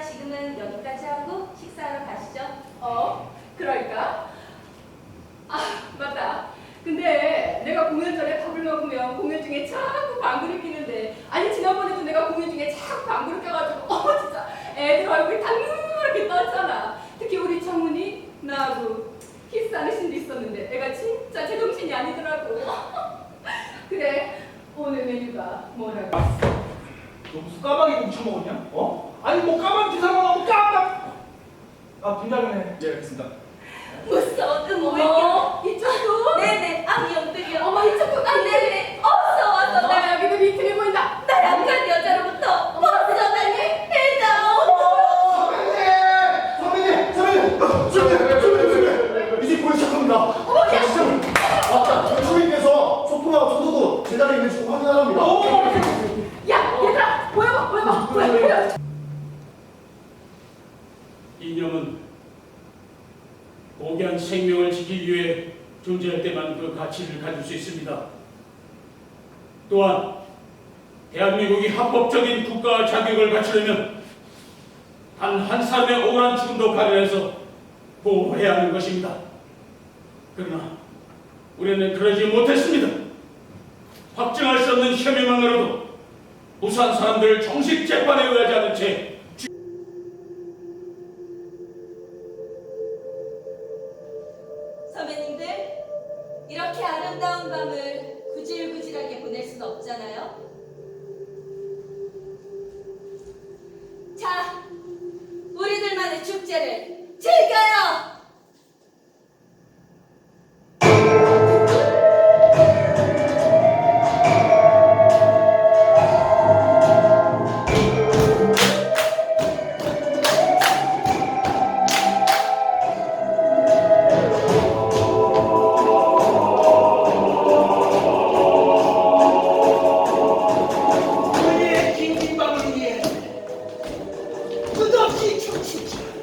지금은 여기까지 하고 식사하러 가시죠. 어? 그럴까? 아, 맞다. 근데 내가 공연 전에 밥을 먹으면 공연 중에 자꾸 방구를 끼는데 아니 지난번에도 내가 공연 중에 자꾸 방구를 껴가지고 어 진짜 애들 얼굴이 다 누렇게 떴잖아. 특히 우리 청문이 나하고 키스하는 신도 있었는데 내가 진짜 제정신이 아니더라고. 그래 오늘 메뉴가 뭐라고? 너 무슨 까마귀 훔쳐 먹었냐? 어? 아니 뭐아 분장이네 예 알겠습니다 무서워, 또 어머? 이쪽도? 네네, 아 영들이요. 어머 이쪽도 아, 네네. 어서 와서 나, 나 여기도 리틀이 보인다. 나 약한 여자로부터 벗어나니 해다. 선배님! 선배님! 선배님! 선배님! 선배님! 이제 보기 시작합니다 어머야! 맞다 주인께서 소풍하고 초도도 제자리에 있는지 꼭 확인하랍니다 야, 얘들아, 보여봐, 보여봐, 보여, 보여. 이념은 고귀한 생명을 지키기 위해 존재할 때만 그 가치를 가질 수 있습니다. 또한 대한민국이 합법적인 국가 자격을 갖추려면 단 한 사람의 억울한 죽음도 가려해서 보호해야 하는 것입니다. 그러나 우리는 그러지 못했습니다. 확증할 수 없는 혐의만으로도 무수한 사람들을 정식 재판에 의하지 않은 채 선배님들, 이렇게 아름다운 밤을 구질구질하게 보낼 순 없잖아요. 자, 우리들만의 축제를 즐겨요! 不行不